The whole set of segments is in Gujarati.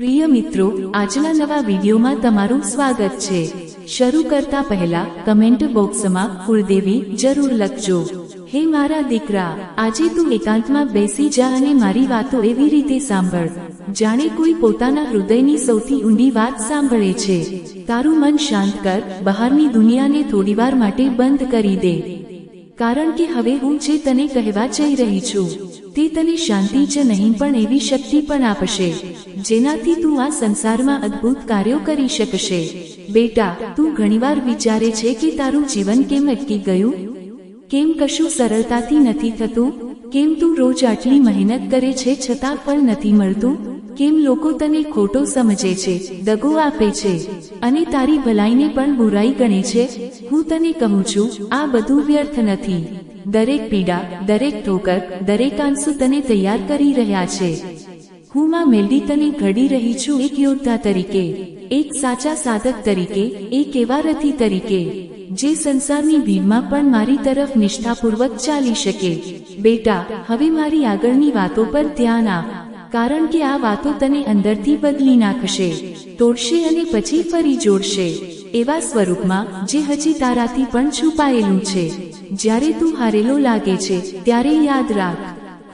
પ્રિય મિત્રો, આજના નવા વિડીયોમાં તમારું સ્વાગત છે. શરૂ કરતા પહેલા કમેન્ટ બોક્સમાં કુળદેવી જરૂર લખજો. હે મારા દીકરા, આજે તું એકાંતમાં બેસી જા અને મારી વાતો એવી રીતે સાંભળ. જાણે કોઈ પોતાના હૃદયની સૌથી ઊંડી વાત સાંભળે છે. તારું મન શાંત કર, બહારની દુનિયાને થોડીવાર માટે બંધ કરી દે. કારણ કે હવે હું જે તને કહેવા જઈ રહી છું તે તને શાંતિ જ નહીં, પણ એવી શક્તિ પણ આપશે, જેનાથી તું આ સંસારમાં અદ્ભુત કાર્યો કરી શકશે. બેટા, તું ઘણીવાર વિચારે છે કે તારું જીવન કેમ અટકી ગયું? કેમ કશું સરળતાથી નથી થતું? કેમ તું રોજ આટલી મહેનત કરે છે છતાં પણ નથી મળતું? કેમ લોકો તને ખોટો સમજે છે, દગો આપે છે? અને તારી ભલાઈને પણ બુરાઈ ગણે છે? હું તને કહું છું, આ બધું વ્યર્થ નથી. દરેક પીડા, દરેક ઠોકર દરેક આંસુ તને તૈયાર કરી રહ્યા છે. હું માં મેલડી તને ઘડી રહી છું એક યોદ્ધા તરીકે, એક સાચા સાધક તરીકે, એક એવા રથી તરીકે, જે સંસારની ભીડમાં પણ મારી તરફ નિષ્ઠાપૂર્વક ચાલી શકે. બેટા, હવે મારી આગળની વાતો પર ધ્યાન આપ, કારણ કે આ વાતો તને અંદરથી બદલી નાખશે, તોડશે અને પછી ફરી જોડશે. એવા સ્વરૂપમાં જે હજી તારાથી પણ છુપાયેલું છે. જ્યારે તું હારેલો લાગે છે, ત્યારે યાદ રાખ.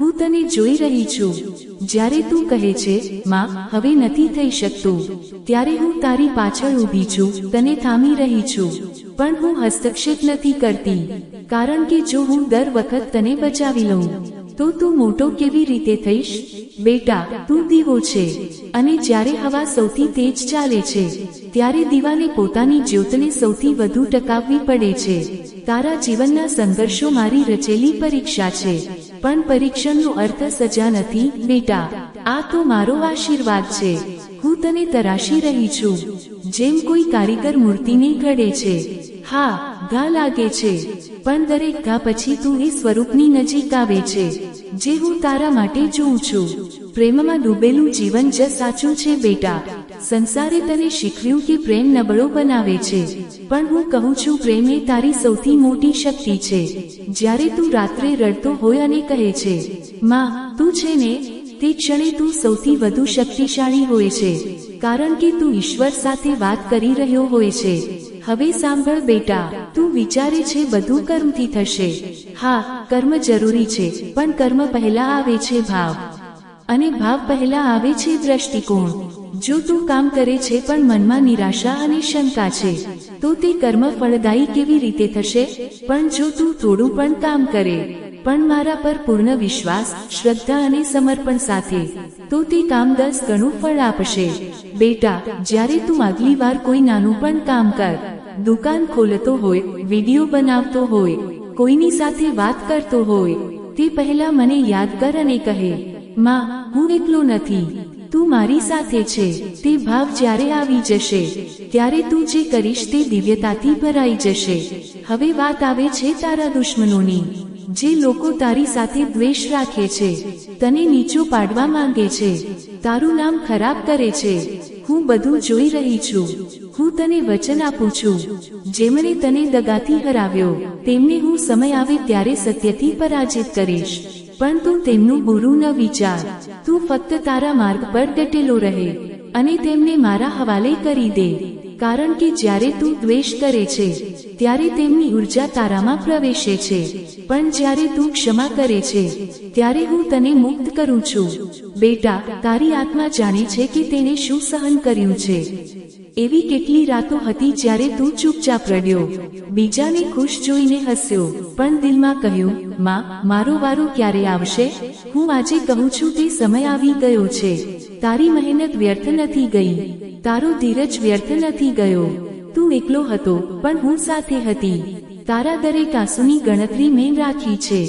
હું તને જોઈ રહી છું. જ્યારે તું કહે છે, માં, હવે નથી થઈ શકતું. ત્યારે હું તારી પાછળ ઊભી છું, તને થામી રહી છું. પણ હું હસ્તક્ષેપ નથી કરતી. કારણ કે જો હું દર વખત તને બચાવી લઉં તો તું મોટો કેવી રીતે થઈશ? બેટા, તું દીવો છે. અને જ્યારે હવા સૌથી તેજ ચાલે છે, ત્યારે દીવાને પોતાની જ્યોતને સૌથી વધુ ટકાવવી પડે છે. તારા જીવનના સંઘર્ષો મારી રચેલી પરીક્ષા છે. પણ પરીક્ષણનો અર્થ સજા નથી, બેટા. આ તો મારો આશીર્વાદ છે. હું તને તરાશી રહી છું. જેમ કોઈ કારીગર મૂર્તિને ઘડે છે. હા, ઘા લાગે છે. પણ દરેક કા પછી તું એ સ્વરૂપની નજીક આવે છે, જે હું તારા માટે જોઉં છું. પ્રેમમાં ડૂબેલું જીવન જ સાચું છે બેટા. સંસારે તને શીખવ્યું કે પ્રેમ નબળો બનાવે છે. પણ હું કહું છું પ્રેમ એ તારી સૌથી મોટી શક્તિ છે. જ્યારે તું રાત્રે રડતો હોય અને કહે છે, માં, તું છે ને? તે ક્ષણે તું સૌથી વધુ શક્તિશાળી હોય છે. કારણ કે તું ઈશ્વર સાથે વાત કરી રહ્યો હોય છે. હવે સાંભળ બેટા, તું વિચારે છે બધું કર્મથી થશે. હા, કર્મ જરૂરી છે, પણ કર્મ પહેલા આવે છે ભાવ. અને ભાવ પહેલા આવે છે દ્રષ્ટિકોણ. જો તું કામ કરે છે પણ મનમાં નિરાશા અને શંકા છે, તો તે કર્મ ફળદાયી કેવી રીતે થશે? પણ જો તું થોડું પણ કામ કરે, પણ મારા પર પૂર્ણ વિશ્વાસ, શ્રદ્ધા અને સમર્પણ સાથે, તો તે કામ દસ ગણું ફળ આપશે. બેટા, જ્યારે તું આગલી વાર કોઈ નાનું પણ કામ કર દુકાન ખોલતો હોય, વીડિયો બનાવતો હોય, કોઈની સાથે વાત કરતો હોય, તે પહેલા મને યાદ કર અને કહે, માં, હું એકલો નથી. તું મારી સાથે છે. તે ભાવ જ્યારે આવી જશે, ત્યારે તું જે કરીશ તે દિવ્યતાથી ભરાઈ જશે. હવે વાત આવે છે તારા દુશ્મનોની. જે લોકો તારી સાથે દ્વેષ રાખે છે, તને નીચો પાડવા માંગે છે. તારું નામ ખરાબ કરે છે. હું બધું જોઈ રહી છું. હું તને વચન આપું છું. જેમણે તને દગાથી હરાવ્યો, તેમને હું સમય આવે ત્યારે સત્યથી પરાજિત કરીશ. પણ તું તેમનું બુરું ન વિચાર. તું ફક્ત તારા માર્ગ પર ડટેલો રહે અને તેમને મારા હવાલે કરી દે. કારણ કે જ્યારે તું દ્વેષ કરે છે, ત્યારે તેમની ઊર્જા તારામાં પ્રવેશે છે. પણ જ્યારે તું ક્ષમા કરે છે, ત્યારે હું તને મુક્ત કરું છું. બેટા, તારી આત્મા જાણે છે કે તેણે શું સહન કર્યું છે. એવી કેટલી રાતો હતી જ્યારે તું ચૂપચાપ રડ્યો બીજાને ખુશ જોઈને હસ્યો, પણ દિલમાં કહ્યું, માં, મારો વારો ક્યારે આવશે? હું આજે કહું છું તે સમય આવી ગયો છે. તારી મહેનત વ્યર્થ નથી ગઈ. તારો ધીરજ વ્યર્થ નથી ગયો. તું એકલો હતો, પણ હું સાથે હતી. તારા દરેક આંસુની ગણતરી મેં રાખી છે.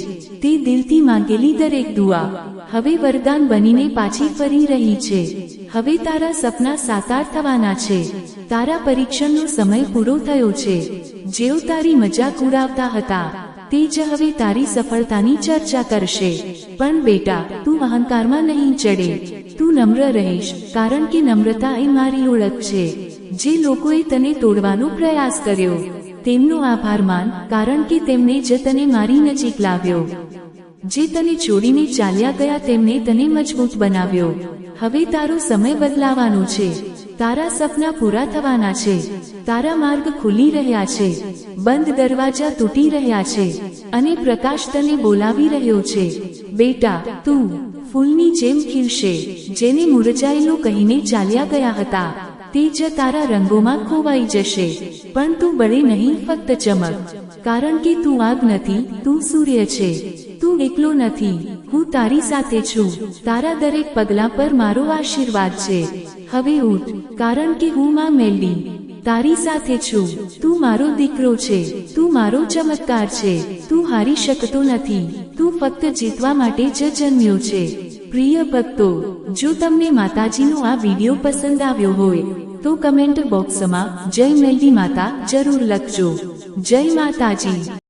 તે દિલથી માંગેલી દરેક દુઆ. હવે વરદાન બનીને પાછી ફરી રહી છે. હવે તારા સપના સાકાર થવાના છે. તારા પરીક્ષણનો સમય પૂરો થયો છે. જેઓ તારી મજાક ઉડાવતા હતા, તે જ હવે તારી સફળતાની ચર્ચા કરશે. પણ બેટા, તું અહંકારમાં નહીં ચડે. તું નમ્ર રહીશ, કારણ કે નમ્રતા એ મારી ઓળખ છે. જે લોકોએ તને તોડવાનો પ્રયાસ કર્યો તેમનો આભાર માન, કારણ કે તેમને જ તને મારી નજીક લાવ્યો. જે તને છોડીને ચાલ્યા ગયા તેમને તને મજબૂત બનાવ્યો. હવે તારો સમય બદલાવાનો છે. તારા સપના પૂરા થવાના છે. તારા માર્ગ ખુલી રહ્યા છે. બંધ દરવાજા તૂટી રહ્યા છે. અને પ્રકાશ તને બોલાવી રહ્યો છે. બેટા, તું ફૂલની જેમ ખીલશે. જેને મુરઝાયેલું કહીને ચાલ્યા ગયા હતા. તે જ તારા રંગોમાં ખોવાઈ જશે. પણ તું બળે નહીં ફક્ત ચમક. કારણ કે તું આગ નથી, તું સૂર્ય છે. તું એકલો નથી. હું તારી સાથે છું. તારા દરેક પગલા પર મારો આશીર્વાદ છે. હવે ઉઠ. કારણ કે હું માં મેલી તારી સાથે છું. તું મારો દીકરો છે. તું મારો ચમત્કાર છે. તું હારી શકતો નથી. તું ફક્ત જીતવા માટે જ જન્મ્યો છે. પ્રિય ભક્તો, જો તમને માતાજીનો આ વીડિયો પસંદ આવ્યો હોય તો કમેન્ટ બોક્સમાં જય મેલડી માતા જરૂર લખજો. જય માતાજી.